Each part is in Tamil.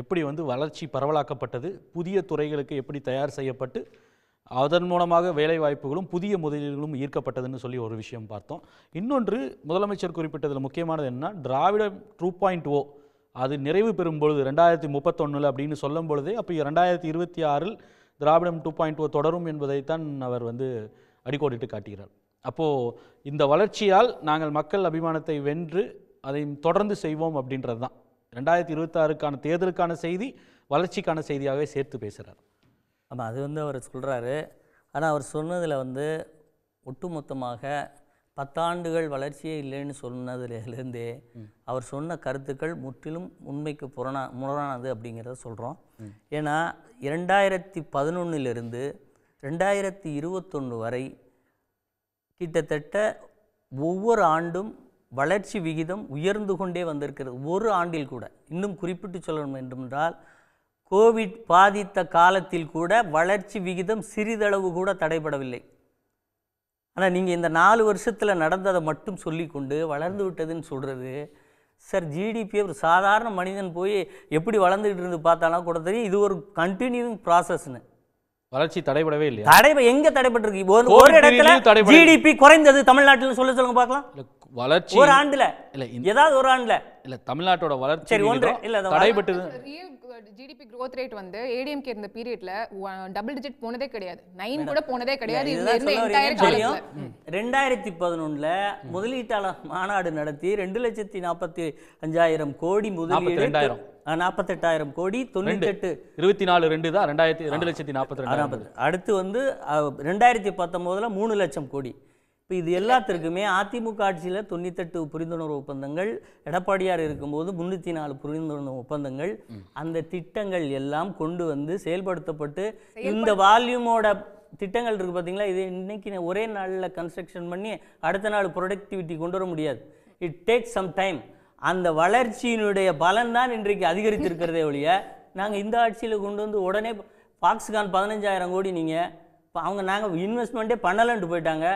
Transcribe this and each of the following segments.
எப்படி வந்து வளர்ச்சி பரவலாக்கப்பட்டது புதிய துறைகளுக்கு எப்படி தயார் செய்யப்பட்டு அதன் மூலமாக வேலைவாய்ப்புகளும் புதிய முதலீடுகளும் ஈர்க்கப்பட்டதுன்னு சொல்லி ஒரு விஷயம் பார்த்தோம். இன்னொன்று முதலமைச்சர் குறிப்பிட்டதில் முக்கியமானது என்ன திராவிட டூ பாயிண்ட் ஓ அது நிறைவு பெறும் பொழுது ரெண்டாயிரத்தி முப்பத்தொன்னில் அப்படின்னு சொல்லும் பொழுதே அப்போ ரெண்டாயிரத்தி இருபத்தி ஆறில் திராவிடம் டூ பாயிண்ட் ஓ தொடரும் என்பதைத்தான் அவர் வந்து அடிக்கோடிட்டு காட்டுகிறார். அப்போது இந்த வளர்ச்சியால் நாங்கள் மக்கள் அபிமானத்தை வென்று அதை தொடர்ந்து செய்வோம் அப்படின்றது தான் ரெண்டாயிரத்தி இருபத்தாறுக்கான தேர்தலுக்கான செய்தி வளர்ச்சிக்கான செய்தியாகவே சேர்த்து பேசுகிறார் ஆமாம் அது வந்து அவர் சொல்கிறாரு ஆனால் அவர் சொன்னதில் வந்து ஒட்டுமொத்தமாக பத்தாண்டுகள் வளர்ச்சியே இல்லைன்னு சொன்னதுலேருந்தே அவர் சொன்ன கருத்துக்கள் முற்றிலும் உண்மைக்கு புறணா முரணானது அப்படிங்கிறத சொல்கிறோம் ஏன்னா இரண்டாயிரத்தி பதினொன்னிலிருந்து ரெண்டாயிரத்தி இருபத்தொன்று வரை கிட்டத்தட்ட ஒவ்வொரு ஆண்டும் வளர்ச்சி விகிதம் உயர்ந்து கொண்டே வந்திருக்கிறது. ஒரு ஆண்டில் கூட. இன்னும் குறிப்பிட்டு சொல்ல வேண்டுமென்றால் கோவிட் பாதித்த காலத்தில் கூட வளர்ச்சி விகிதம் சிறிதளவு கூட தடைபடவில்லை. ஆனால் நீங்கள் இந்த நாலு வருஷத்தில் நடந்ததை மட்டும் சொல்லிக்கொண்டு வளர்ந்து விட்டதுன்னு சொல்கிறது சார் ஜிடிபி ஒரு சாதாரண மனிதன் போய் எப்படி வளர்ந்துக்கிட்டு இருந்து பார்த்தாலும் கூட தெரியும். இது ஒரு கண்டினியூவிங் ப்ராசஸ்னு வளர்ச்சி தடைபடவே இல்லையா? தடை எங்க தடைபட்டிருக்கு? ஒரு இடத்துல. ஜிடிபி குறைந்தது தமிழ்நாட்டில் சொல்ல சொல்லுங்க பார்க்கலாம். இல்ல வளர்ச்சி ஒரு ஆண்டுல. இல்ல இந்த- ஏதாவது ஒரு ஆண்டுல. இல்ல தமிழ்நாட்டோட வளர்ச்சி சரி, ஒன்று- இல்ல, தடைபட்டது ரியல் ஜிடிபி growth ரேட் வந்து ஏடிஎம்கே இருந்த பீரியட்ல டபுள் டிஜிட் போனதே கிடையாது. நைன் கூட போனதே கிடையாது. இதுதான் இருந்த என்டையர் காலத்துல. ரெண்டாயிரத்தி முதலீட்டாளர் மாநாடு நடத்தி ரெண்டு லட்சத்தி நாற்பத்தி அஞ்சாயிரம் கோடி முதலீடு 42,000. ஆ, நாற்பத்தெட்டாயிரம் கோடி தொண்ணூத்தி எட்டு இருபத்தி நாலு ரெண்டு தான். ரெண்டாயிரத்தி ரெண்டு லட்சத்தி நாற்பத்தி ரெண்டு நாற்பது அடுத்து வந்து அஹ், ரெண்டாயிரத்தி பத்தொம்போதில் மூணு லட்சம் கோடி. இப்போ இது எல்லாத்திற்குமே அதிமுக ஆட்சியில் தொண்ணூத்தெட்டு புரிந்துணர்வு ஒப்பந்தங்கள் எடப்பாடியார் இருக்கும்போது முந்நூற்றி நாலு புரிந்துணர்வு ஒப்பந்தங்கள் அந்த திட்டங்கள் எல்லாம் கொண்டு வந்து செயல்படுத்தப்பட்டு இந்த வால்யூமோட திட்டங்கள் இருக்குது பார்த்தீங்களா இது இன்னைக்கு நான் ஒரே நாளில் கன்ஸ்ட்ரக்ஷன் பண்ணி அடுத்த நாள் ப்ரொடக்டிவிட்டி கொண்டு வர முடியாது. இட் டேக் சம் டைம் அந்த வளர்ச்சியினுடைய பலன் தான் இன்றைக்கு அதிகரித்திருக்கிறதே ஒழிய நாங்கள் இந்த ஆட்சியில் கொண்டு வந்து உடனே ஃபாக்ஸ்கான் பதினஞ்சாயிரம் கோடி நீங்கள் இப்போ அவங்க நாங்கள் இன்வெஸ்ட்மெண்ட்டே பண்ணலன்ட்டு போயிட்டாங்க.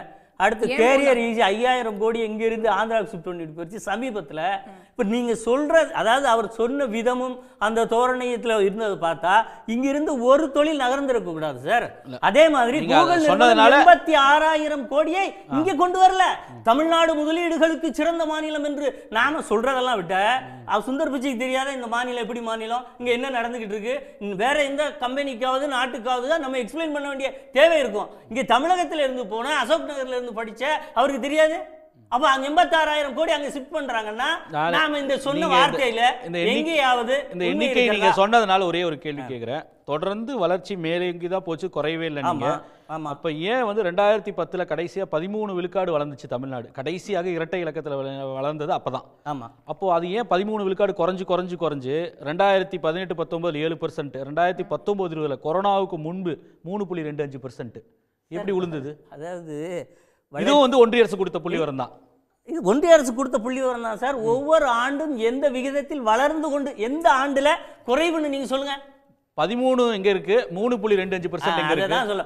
அடுத்து கேரியர் ஈஸி ஐயாயிரம் கோடி எங்கேருந்து ஆந்திராவுக்கு ஷிஃப்ட் பண்ணிட்டு போயிடுச்சு சமீபத்தில் இப்போ நீங்கள் சொல்கிற அதாவது அவர் சொன்ன விதமும் அந்த தோரணையத்தில் இருந்தது பார்த்தா இங்கிருந்து ஒரு தொழில் நகர்ந்திருக்க கூடாது சார். அதே மாதிரி கூகுள் சொன்னதுனால- எண்பத்தி ஆறாயிரம் கோடியை இங்கே கொண்டு வரல. தமிழ்நாடு முதலீடுகளுக்கு சிறந்த மாநிலம் என்று நாம சொல்றதெல்லாம் விட்ட சுந்தர் பிச்சைக்கு தெரியாத இந்த மாநிலம் எப்படி மாநிலம்? இங்க என்ன நடந்துகிட்டு இருக்கு? வேற எந்த கம்பெனிக்காவது நாட்டுக்காவது தான் நம்ம எக்ஸ்பிளைன் பண்ண வேண்டிய தேவை இருக்கும். இங்க தமிழகத்துல இருந்து போன அசோக் நகர்ல இருந்து படிச்ச அவருக்கு தெரியாது? அப்ப அங்க எண்பத்தாறாயிரம் கோடி அங்க ஷிஃப்ட் பண்றாங்கன்னா நாம இந்த சொன்ன வார்த்தையில எங்கேயாவது இந்த எண்ணிக்கை நீங்க? சொன்னதுனால ஒரே ஒரு கேள்வி கேட்குறேன் தொடர்ந்து வளர்ச்சி மேலேங்கி தான் போச்சு குறையவே இல்லை நீங்க. அப்ப ஏன் வந்து ரெண்டாயிரத்தி பத்துல கடைசியா பதிமூணு விழுக்காடு வளர்ந்துச்சு தமிழ்நாடு? கடைசியாக இரட்டை இலக்கத்துல வள- வளர்ந்தது அப்பதான். ஆமா. அப்போ அது ஏன் பதிமூணு விழுக்காடு குறைஞ்சு குறைஞ்சு குறைஞ்சு ரெண்டாயிரத்தி பதினெட்டு பத்தொன்பதுல ஏழு பர்சன்ட் ரெண்டாயிரத்தி பத்தொன்பது இருபதுல கொரோனாவுக்கு முன்பு மூணு புள்ளி ரெண்டு அஞ்சு பர்சன்ட் எப்படி விழுந்தது அதாவது இதுவும் வந்து ஒன்றிய அரசு கொடுத்த புள்ளி வரம் தான். இது ஒன்றிய அரசு கொடுத்த புள்ளி விவரம் தான் சார். ஒவ்வொரு ஆண்டும் எந்த விகிதத்தில் வளர்ந்து கொண்டு எந்த ஆண்டுல குறைவுன்னு நீங்க சொல்லுங்க. பதிமூணு எங்க இருக்கு? மூணு புள்ளி ரெண்டு அஞ்சு பர்சன்ட் சொல்ல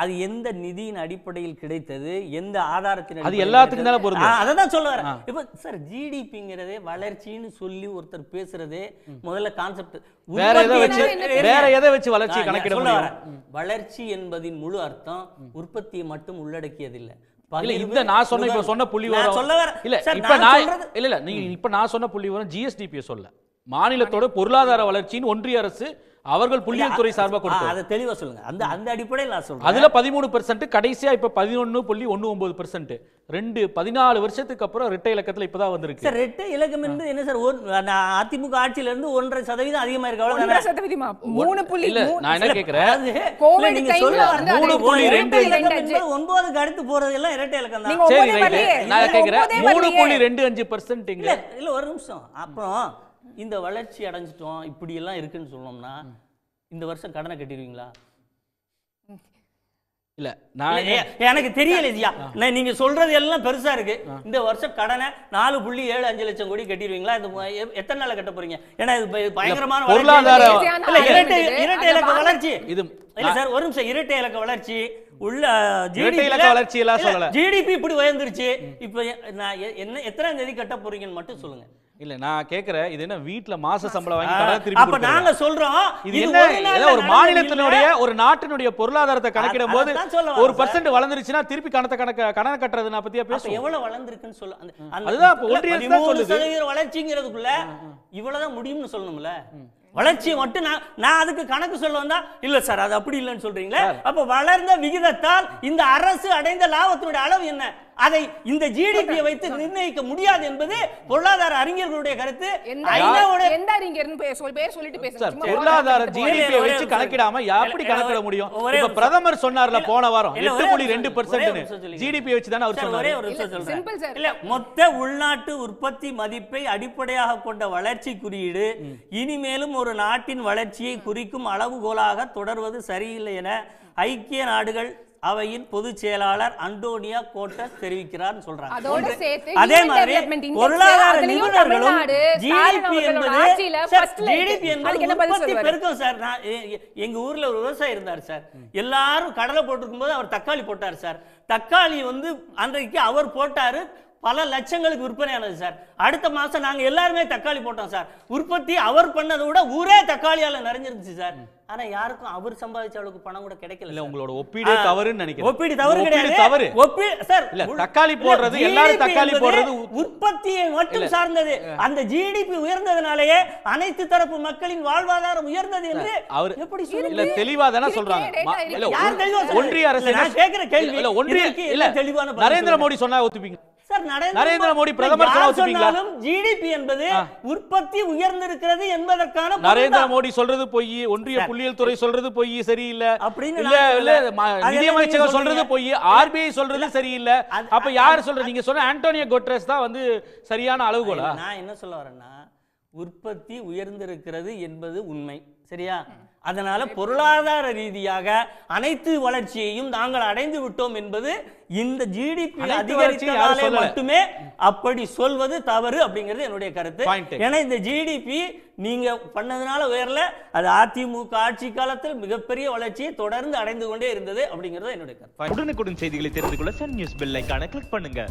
அது எந்த நிதியின் அடிப்படையில் கிடைத்தது? எந்த ஆதாரத்தின் அது எல்லாத்துக்கும்? தானே. ஆ, அதை தான் சொல்ல வரேன். இப்போ சார் ஜிடிபிங்கிறதே வளர்ச்சின்னு சொல்லி ஒருத்தர் பேசுறதே முதல்ல கான்செப்ட் வேற எதை வச்சு வேற எதை வச்சு வளர்ச்சி கணக்கிட வளர்ச்சி என்பதின் முழு அர்த்தம் உற்பத்தியை மட்டும் உள்ளடக்கியதில்லை. இல்ல இந்த நான் சொன்ன இப்ப சொன்ன புள்ளி வரம். சொல்ல இல்ல இப்ப நான் இல்ல இல்ல நீங்க இப்ப நான் சொன்ன புள்ளி வரம் ஜிஎஸ்டிபி சொல்ல. மாநிலத்தோட பொருளாதார வளர்ச்சின்னு ஒன்றிய அரசு அவர்கள் புள்ளியியல் துறை சார்பா ஆ, கொடுத்தது. அதை தெளிவா சொல்லுங்க. அந்த அந்த அடிப்படையில் நான் சொல்றேன். அதுல பதிமூணு பெர்சென்ட் கடைசியா இப்ப பதினொன்னு புள்ளி ஒன்னு ஒன்பது பெர்சென்ட் ரெண்டு பதினாலு வருஷத்துக்கு அப்புறம் ரெட்டை இலக்கத்துல இப்பதான் வந்திருக்கு. சார் ரெட்டை இலக்கம் என்பது என்ன சார்? அதிமுக ஆட்சியில இருந்து ஒன்றரை சதவீதம் அதிகமா இருக்கு ஒன்றரை அவ்வளவுதானே சதவீதமா? மூணு புள்ளி இல்ல நான் என்ன கேக்குறேன்? அதாவது, கோவிட் இல்ல, நீங்க டைம்ல சொல்ல வந்து மூணு புள்ளி ரெண்டு. ஒன்பதுக்கு அடுத்து போறது எல்லாம் இரட்டை இலக்கம் தான் சரி. நான் ஒன்பதே மூணு. புள்ளி ரெண்டு அஞ்சு பெர்சென்ட் இல்ல இல்ல ஒரு நிமிஷம். அப்புறம் இந்த வளர்ச்சி அடைஞ்சிட்டோம் இப்படி எல்லாம் இருக்குன்னு சொன்னோம்னா இந்த வருஷம் கடனை கட்டிடுவீங்களா? இல்ல நான் எனக்கு தெரியல ஐயா நான் நீங்க சொல்றது எல்லாம் பெருசா இருக்கு. இந்த வருஷம் கடனை நாலு புள்ளி ஏழு அஞ்சு லட்சம் கோடி கட்டிடுவீங்களா? எ- எத்தனை நாள்ல கட்ட போறீங்க? ஏன்னா இது பயங்கரமான வளர்ச்சி. பொருளாதார- இல்ல, இரட்டை இலக்க வளர்ச்சி. இது இல்ல சார் ஒரு நிமிஷம் இரட்டை இலக்க வளர்ச்சி. உள்ள இரட்டை இலக்க வளர்ச்சி எல்லாம் சொல்லல. ஜிடிபி இப்படி உயர்ந்துருச்சு. இப்போ நான் என்ன எத்தனாம் தேதி கட்ட போறீங்கன்னு மட்டும் சொல்லுங்க. இல்ல நான் கேக்குறேன் இது என்ன வீட்ல மாச சம்பளம் வாங்கி கடனை திருப்பி அப்ப? நாங்க சொல்றோம் இது என்ன ஒரு மாநிலத்தினுடைய. ஒரு நாட்டினுடைய பொருளாதாரத்தை கணக்கிடும் போது ஒரு. பர்சன்ட் வளர்ந்துருச்சுன்னா திருப்பி கணத்தை கணக்க கடனை கட்டுறது நான் பத்தியா பேசுவோம் எவ்வளவு வளர்ந்திருக்குன்னு சொல்ல அதுதான் ஒன்றிய அரசு தான் 13 சொல்லுது. சதவீத வளர்ச்சிங்கிறதுக்குள்ள இவ்வளவுதான் முடியும்னு சொல்லணும்ல வளர்ச்சியை மட்டும் நான் நான் அதுக்கு கணக்கு சொல்ல வந்தா இல்ல சார் அது அப்படி இல்லைன்னு சொல்றீங்களே? அப்ப வளர்ந்த விகிதத்தால் இந்த அரசு அடைந்த லாபத்தினுடைய அளவு என்ன? அதை இந்த ஜிடிபியை வைத்து நிர்ணயிக்க முடியாது என்பது பொருளாதார அறிஞர்களுடைய கருத்து. எந்த பேர் சொல்லிட்டு பொருளாதார வார்த்தை ஜிடிபி ஒரே ஒரு வச்சு. கணக்கிடாம எப்படி கணக்கிட முடியும்? இப்ப பிரதமர் சொன்னார்ல போன வாரம் எட்டு புள்ளி ரெண்டு பர்சன்ட். ஜிடிபி வச்சு தானே அவர் சொன்னாரு simple சார். இல்ல மொத்த உள்நாட்டு உற்பத்தி மதிப்பை அடிப்படையாக கொண்ட வளர்ச்சி குறியீடு இனிமேலும் ஒரு நாட்டின் வளர்ச்சியை குறிக்கும் அளவுகோலாக தொடர்வது சரியில்லை என ஐக்கிய நாடுகள் அவையின் பொதுச் செயலாளர் அண்டோனியா கோட்டஸ் தெரிவிக்கிறார்னு சொல்றாங்க. அதே மாதிரி பொருளாதார நிபுணர்களும் ஜிடிபி என்பது. GDP என்பது உற்பத்தி? பெருக்கம் சார். நான் எங்க ஊர்ல ஒரு விவசாயி இருந்தார் சார். எல்லாரும் கடலை போட்டிருக்கும் போது அவர் தக்காளி போட்டார் சார். தக்காளி வந்து அன்றைக்கு அவர் போட்டாரு. பல லட்சங்களுக்கு விற்பனையானது சார். அடுத்த மாசம் நாங்க எல்லாருமே தக்காளி போட்டோம் சார். உற்பத்தி அவர் பண்ணதை விட ஊரே தக்காளியால நிறைஞ்சிருந்துச்சு சார். ஆனா யாருக்கும் அவர் சம்பாதிச்ச அளவுக்கு பணம் கூட கிடைக்கல இல்ல. உங்களோட ஒப்பீடே தவறுன்னு நினைக்கிறேன். ஒப்பீடு தவறு கிடையாது. தவறு. ஒப்பீ சார் இல்ல, தக்காளி போடுறது, எல்லாரும் தக்காளி போடுறது உற்பத்தியை மட்டும் சார்ந்தது. அந்த ஜிடிபி உயர்ந்ததுனாலேயே அனைத்து தரப்பு மக்களின் வாழ்வாதாரம் உயர்ந்தது என்று அவர் எப்படி இல்ல சொல்லுங்க தெளிவா தானே சொல்றது? ஒன்றிய அரசு நான் கேட்கிற கேள்வி, இல்ல ஒன்றிய இல்ல தெளிவான நரேந்திர. மோடி சொன்னா ஒத்துப்பீங்க. நரேந்திர மோடி பிரதமர்? சொன்னாலும் ஜிடிபி என்பது உற்பத்தி உயர்ந்திருக்கிறது என்பதற்கான நரேந்திர. மோடி சொல்றது பொய் ஒன்றிய சார். புள்ளியியல் துறை சொல்றது பொய் சரியில்லை அப்படின்னு இல்ல நிதியமைச்சகம் சொல்றது? பொய் ஆர்பிஐ சொல்றது சரியில்லை அப்ப யார் சொல்றது நீங்க சொன்ன ஆண்டோனியோ கோட்ரஸ் தான் வந்து சரியான அளவுகோலா நான் என்ன சொல்ல வரேன்னா உற்பத்தி உயர்ந்திருக்கிறது என்பது உண்மை. சரியா? அதனால பொருளாதார ரீதியாக அனைத்து வளர்ச்சியையும் நாங்கள் அடைந்து விட்டோம் என்பது இந்த ஜிடிபி அதிகரித்ததாலே சொல்லல. மட்டுமே அப்படி சொல்வது தவறு அப்படிங்கிறது என்னுடைய கருத்து. ஏன்னா இந்த ஜிடிபி நீங்க பண்ணதுனால உயரல அது அதிமுக ஆட்சி காலத்தில் மிகப்பெரிய வளர்ச்சியை தொடர்ந்து அடைந்து கொண்டே இருந்தது அப்படிங்கிறது என்னுடைய கருத்து. உடனுக்குடன் செய்திகளை தெரிந்து கொள்ள சன் நியூஸ் பெல் ஐகானை கிளிக் பண்ணுங்க.